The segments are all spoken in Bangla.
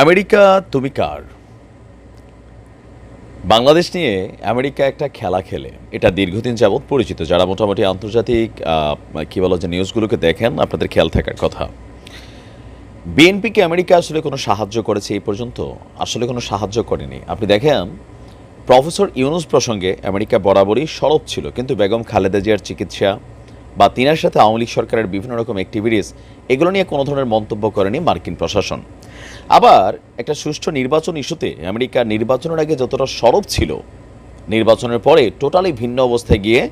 আমেরিকা, তুমি কার? বাংলাদেশ নিয়ে আমেরিকা একটা খেলা খেলে। এটা দীর্ঘদিন যাবৎ পরিচিত। যারা মোটামুটি আন্তর্জাতিক কি বলো যে নিউজগুলোকে দেখেন, আপনাদের খেয়াল থাকার কথা। বিএনপিকে আমেরিকা আসলে কোনো সাহায্য করেছে এই পর্যন্ত? আসলে কোনো সাহায্য করেনি। আপনি দেখেন, প্রফেসর ইউনুস প্রসঙ্গে আমেরিকা বরাবরই সরব ছিল। কিন্তু বেগম খালেদা জিয়ার চিকিৎসা বা তিনার সাথে আওয়ামী লীগ সরকারের বিভিন্ন রকম অ্যাক্টিভিটিস এগুলো নিয়ে কোনো ধরনের মন্তব্য করেনি মার্কিন প্রশাসন। আবার একটা সুষ্ঠু নির্বাচন ইস্যুতে আমেরিকা নির্বাচনের আগে যতটা সরব ছিল, নির্বাচনের পরে টোটালি ভিন্ন অবস্থায় গিয়ে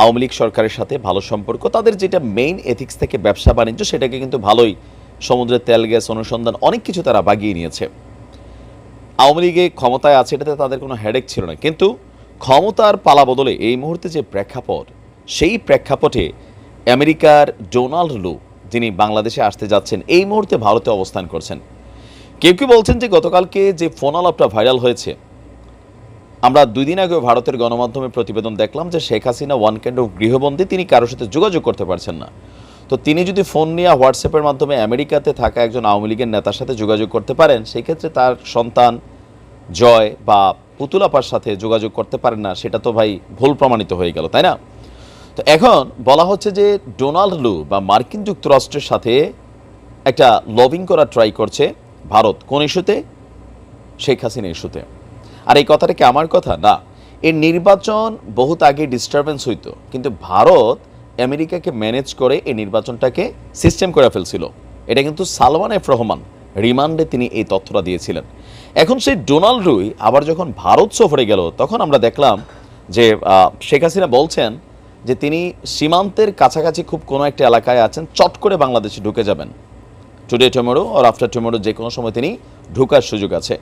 আওয়ামী লীগ সরকারের সাথে ভালো সম্পর্ক, তাদের যেটা মেইন এথিক্স থেকে ব্যবসা বাণিজ্য সেটাকে কিন্তু ভালোই সমুদ্রের তেল, গ্যাস অনুসন্ধান অনেক কিছু তারা বাগিয়ে নিয়েছে। আওয়ামী লীগে ক্ষমতায় আছে এটাতে তাদের কোনো হেডেক ছিল না। কিন্তু ক্ষমতার পালা বদলে এই মুহূর্তে যে প্রেক্ষাপট, সেই প্রেক্ষাপটে আমেরিকার ডোনাল্ড লু যিনি বাংলাদেশে আসতে যাচ্ছেন, এই মুহূর্তে ভারতে অবস্থান করছেন। কেউ কেউ বলছেন যে গতকালকে যে ফোন আলাপটা ভাইরাল হয়েছে, আমরা দুই দিন আগে ভারতের গণমাধ্যমে প্রতিবেদন দেখলাম যে Sheikh Hasina one kind of গৃহবন্দী, তিনি কারোর সাথে যোগাযোগ করতে পারছেন না। তো তিনি যদি ফোন নিয়ে হোয়াটসঅ্যাপের মাধ্যমে আমেরিকাতে থাকা একজন আওয়ামী লীগের নেতার সাথে যোগাযোগ করতে পারেন সেই ক্ষেত্রে তার সন্তান জয় বা পুতুলাপার সাথে যোগাযোগ করতে পারেন না, সেটা তো ভাই ভুল প্রমাণিত হয়ে গেল, তাই না? তো এখন বলা হচ্ছে যে ডোনাল্ড লু বা মার্কিন যুক্তরাষ্ট্রের সাথে একটা লবিং করা ট্রাই করছে ভারত কোন ইস্যুতে? শেখ হাসিনা ইস্যুতে। আর এই কথাটা কি আমার কথা? না। এর নির্বাচন বহুত আগে ডিস্টারবেন্স হইতো, কিন্তু ভারত আমেরিকাকে ম্যানেজ করে এই নির্বাচনটাকে সিস্টেম করে ফেলছিল। এটা কিন্তু সালমান এফ রহমান রিমান্ডে তিনি এই তথ্যটা দিয়েছিলেন। এখন সেই ডোনাল্ড রুই আবার যখন ভারত সফরে গেল, তখন আমরা দেখলাম যে শেখ হাসিনা বলছেন যে তিনি সীমান্তের কাছাকাছি খুব কোনো একটা এলাকায় আছেন, চট করে বাংলাদেশে ঢুকে যাবেন। টুডে টুমোরো আর আফটার টুমোরো যে কোনো সময় তিনি ঢুকার সুযোগ আছে।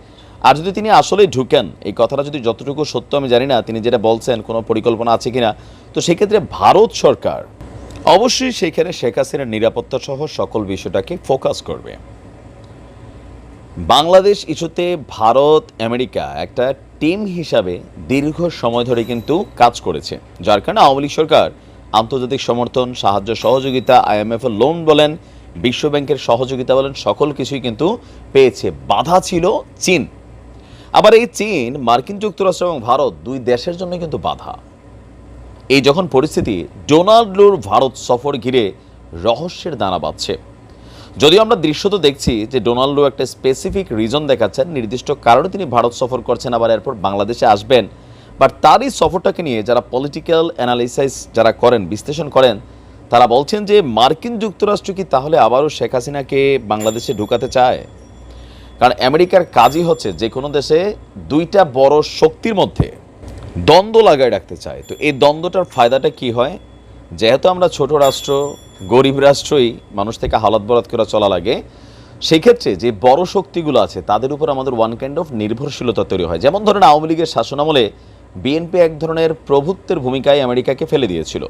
আর যদি তিনি আসলেই ঢুকেন, এই কথাটা যদি যতটুকু সত্য আমি জানি না, তিনি যেটা বলছেন কোনো পরিকল্পনা আছে কিনা, তো সেক্ষেত্রে ভারত সরকার অবশ্যই সেখানে শেখ হাসিনার নিরাপত্তা সহ সকল বিষয়টাকে ফোকাস করবে। বাংলাদেশ ইস্যুতে ভারত, আমেরিকা একটা টিম হিসাবে দীর্ঘ সময় ধরে কিন্তু কাজ করেছে। যার কারণে আওয়ামী লীগ সরকার আন্তর্জাতিক সমর্থন, সাহায্য, সহযোগিতা, আইএমএফ লোন বলেন, বিশ্বব্যাংকের সহযোগিতা বলেন, সকল কিছুই কিন্তু পেয়েছে। বাধা ছিল চীন। আবার এই চীন, মার্কিন যুক্তরাষ্ট্র এবং ভারত দুই দেশের জন্য কিন্তু বাধা। এই যখন পরিস্থিতি, ডোনাল্ড লুর ভারত সফর ঘিরে রহস্যের দানা বাঁধছে। যদিও আমরা দৃশ্য তো দেখছি যে ডোনাল্ডো একটা স্পেসিফিক রিজন দেখাচ্ছেন, নির্দিষ্ট কারণে তিনি ভারত সফর করছেন, আবার এরপর বাংলাদেশে আসবেন। বাট তারই সফরটাকে নিয়ে যারা পলিটিক্যাল অ্যানালিসাইস যারা করেন, বিশ্লেষণ করেন, তারা বলছেন যে মার্কিন যুক্তরাষ্ট্র কি তাহলে আবারও শেখ হাসিনাকে বাংলাদেশে ঢুকাতে চায়? কারণ আমেরিকার কাজই হচ্ছে যে কোনো দেশে দুইটা বড় শক্তির মধ্যে দ্বন্দ্ব লাগায় রাখতে চায়। তো এই দ্বন্দ্বটার ফায়দাটা কি হয়? যেহেতু আমরা ছোট রাষ্ট্র, গরিব রাষ্ট্রই মানুষ থেকে হালত বরাত করে চলা লাগে সেক্ষেত্রে যে বড় শক্তিগুলো আছে, তাদের উপর আমাদের ওয়ান কাইন্ড অফ নির্ভরশীলতা তৈরি হয়। যেমন ধরেন আওয়ামী লীগের শাসনামলে বিএনপি এক ধরনের প্রভুত্বের ভূমিকায় আমেরিকাকে ফেলে দিয়েছিল।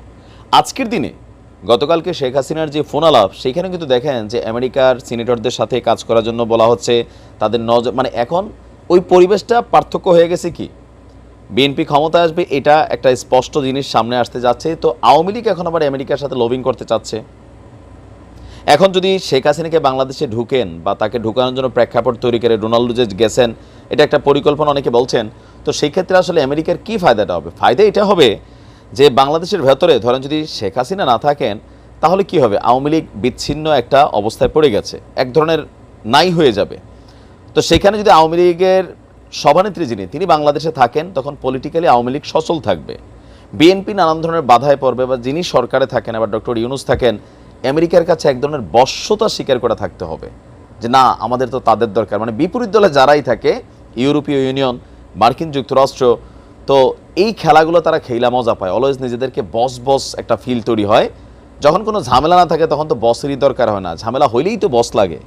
আজকের দিনে গতকালকে শেখ হাসিনার যে ফোন আলাপ সেখানে কিন্তু দেখেন যে আমেরিকার সিনেটরদের সাথে কাজ করার জন্য বলা হচ্ছে, তাদের নজর মানে এখন ওই পরিবেশটা পার্থক্য হয়ে গেছে কি? বিএনপি ক্ষমতা আসবে, এটা একটা স্পষ্ট জিনিস সামনে আসতে যাচ্ছে। তো আওয়ামী লীগ এখন আবার আমেরিকার সাথে লবিং করতে চাচ্ছে। এখন যদি শেখ হাসিনাকে বাংলাদেশে ঢুকেন বা তাকে ঢুকানোর জন্য প্রেক্ষাপট তৈরি করে ডোনাল্ডো যে গেছেন, এটা একটা পরিকল্পনা অনেকে বলছেন, তো সেই ক্ষেত্রে আসলে আমেরিকার কি ফায়দাটা হবে? ফায়দা এটা হবে যে বাংলাদেশের ভেতরে ধরেন যদি শেখ হাসিনা না থাকেন, তাহলে কি হবে? আওয়ামী লীগ বিচ্ছিন্ন একটা অবস্থায় পড়ে গেছে। এক ধরনের নাই হয়ে যাবে। তো সেখানে যদি আওয়ামী লীগের সভানেত্রী যিনি, তিনি বাংলাদেশে থাকেন, তখন পলিটিক্যালি আওয়ামী লীগ সচল থাকবে। বিএনপি নানান ধরনের বাধায় পড়বে বা যিনি সরকারে থাকেন, আবার ডক্টর ইউনুস থাকেন, আমেরিকার কাছে এক ধরনের বশ্যতা স্বীকার করে থাকতে হবে যে না, আমাদের তো তাদের দরকার। মানে বিপরীত দলে যারাই থাকে, ইউরোপীয় ইউনিয়ন, মার্কিন যুক্তরাষ্ট্র, তো এই খেলাগুলো তারা খেলা মজা পায়। অলওয়েজ নিজেদেরকে বস বস একটা ফিল তৈরি হয়। যখন কোনো ঝামেলা না থাকে, তখন তো বসেরই দরকার হয় না। ঝামেলা হইলেই তো বস লাগে।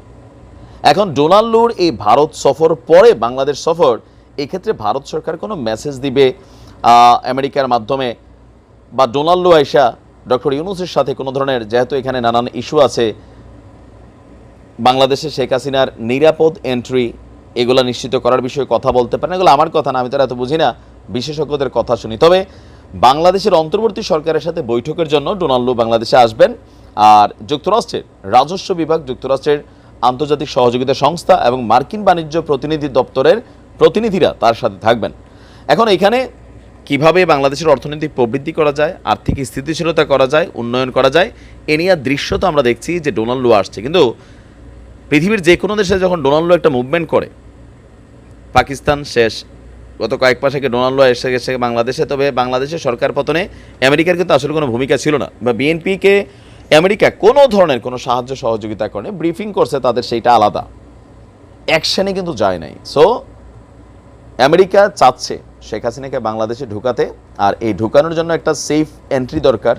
এখন ডোনাল্ডোর এই ভারত সফর পরে বাংলাদেশ সফর, এক্ষেত্রে ভারত সরকার কোনো মেসেজ দিবে আমেরিকার মাধ্যমে? বা ডোনাল্ডো আয়সা ডক্টর ইউনুসের সাথে কোনো ধরনের, যেহেতু এখানে নানান ইস্যু আছে, বাংলাদেশে শেখ হাসিনার নিরাপদ এন্ট্রি এগুলো নিশ্চিত করার বিষয়ে কথা বলতে পারেন, এগুলো আমার কথা না, আমি তারা এত বুঝি না, বিশেষজ্ঞদের কথা শুনি। তবে বাংলাদেশের অন্তর্বর্তী সরকারের সাথে বৈঠকের জন্য ডোনাল্ডো বাংলাদেশে আসবেন, আর যুক্তরাষ্ট্রের রাজস্ব বিভাগ, যুক্তরাষ্ট্রের আন্তর্জাতিক সহযোগিতা সংস্থা এবং মার্কিন বাণিজ্য প্রতিনিধি দপ্তরের প্রতিনিধিরা তার সাথে থাকবেন। এখন এখানে কীভাবে বাংলাদেশের অর্থনীতি প্রবৃদ্ধি করা যায়, আর্থিক স্থিতিশীলতা করা যায়, উন্নয়ন করা যায়, এ নিয়ে দৃশ্য তো আমরা দেখছি যে ডোনাল্ড লু আসছে। কিন্তু পৃথিবীর যে কোনো দেশে যখন ডোনাল্ড লু একটা মুভমেন্ট করে, পাকিস্তান শেষ, গত কয়েক মাস আগে ডোনাল্ড লু এসে গেছে বাংলাদেশে? তবে বাংলাদেশের সরকার পতনে আমেরিকার কিন্তু আসলে কোনো ভূমিকা ছিল না। বা বিএনপিকে আমেরিকা কোনো ধরনের কোনো সাহায্য সহযোগিতা করে ব্রিফিং করছে তাদের সেইটা আলাদা। অ্যাকশনে কিন্তু যায় নাই। সো আমেরিকা চাচ্ছে শেখ হাসিনাকে বাংলাদেশে ঢুকাতে, আর এই ঢুকানোর জন্য একটা সেফ এন্ট্রি দরকার।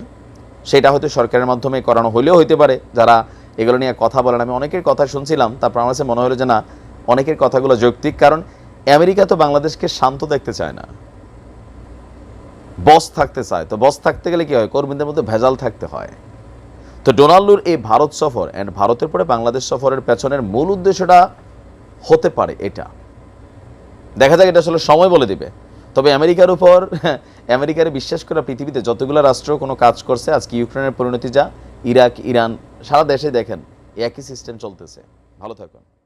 সেটা হয়তো সরকারের মাধ্যমে করানো হলেও হইতে পারে। যারা এগুলো নিয়ে কথা বলেন, আমি অনেকের কথা শুনছিলাম, তারপর আমার কাছে মনে হলো যে না, অনেকের কথাগুলো যৌক্তিক, কারণ আমেরিকা তো বাংলাদেশকে শান্ত দেখতে চায় না। বস থাকতে চায়। তো বস থাকতে গেলে কি হয়? কর্মীদের মধ্যে ভেজাল থাকতে হয়। তো ডোনাল্ডোর এই ভারত সফর অ্যান্ড ভারতের পরে বাংলাদেশ সফরের পেছনের মূল উদ্দেশ্যটা হতে পারে এটা। দেখা যাক এটা আসলে সময় বলে দিবে। তবে আমেরিকার উপর, আমেরিকার বিশ্বাস করা পৃথিবীতে যতগুলো রাষ্ট্র কোনো কাজ করছে, আজকে ইউক্রেনের পরিণতি যা, ইরাক, ইরান, সারা দেশে দেখেন, একই সিস্টেম চলতেছে। ভালো থাকুন।